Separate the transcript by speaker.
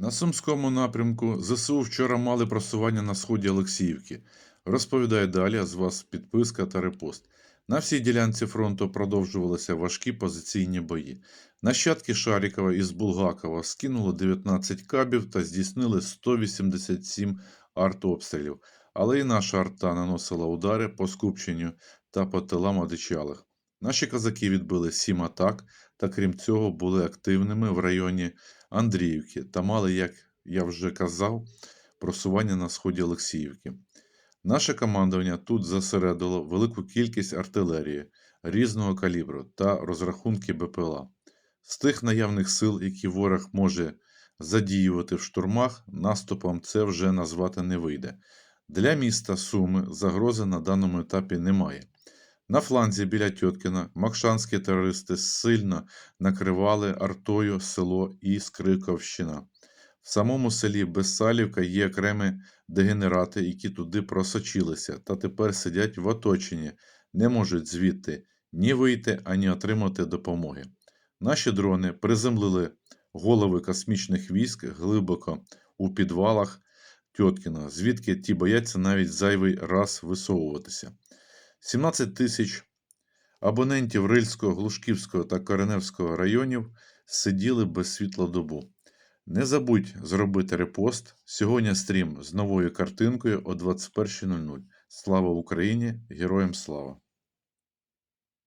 Speaker 1: На Сумському напрямку ЗСУ вчора мали просування на сході Олексіївки. Розповідає далі, з вас підписка та репост. На всій ділянці фронту продовжувалися важкі позиційні бої. Нащадки Шарікова із Булгакова скинули 19 кабів та здійснили 187 артобстрілів, але і наша арта наносила удари по скупченню та по тилам одичалих. Наші козаки відбили 7 атак та крім цього були активними в районі Андріївки та мали, як я вже казав, просування на сході Олексіївки. Наше командування тут зосередило велику кількість артилерії різного калібру та розрахунки БПЛА. З тих наявних сил, які ворог може задіювати в штурмах, наступом це вже назвати не вийде. Для міста Суми загрози на даному етапі немає. На фланзі біля Тьоткіна макшанські терористи сильно накривали артою село і Скриковщина. В самому селі Безсалівка є окремі дегенерати, які туди просочилися, та тепер сидять в оточенні, не можуть звідти ні вийти, ані отримати допомоги. Наші дрони приземлили голови космічних військ глибоко у підвалах Тьоткіна, звідки ті бояться навіть зайвий раз висовуватися. 17 тисяч абонентів Рильського, Глушківського та Кореневського районів сиділи без світлодобу. Не забудь зробити репост. Сьогодні стрім з новою картинкою о 21.00. Слава Україні! Героям слава!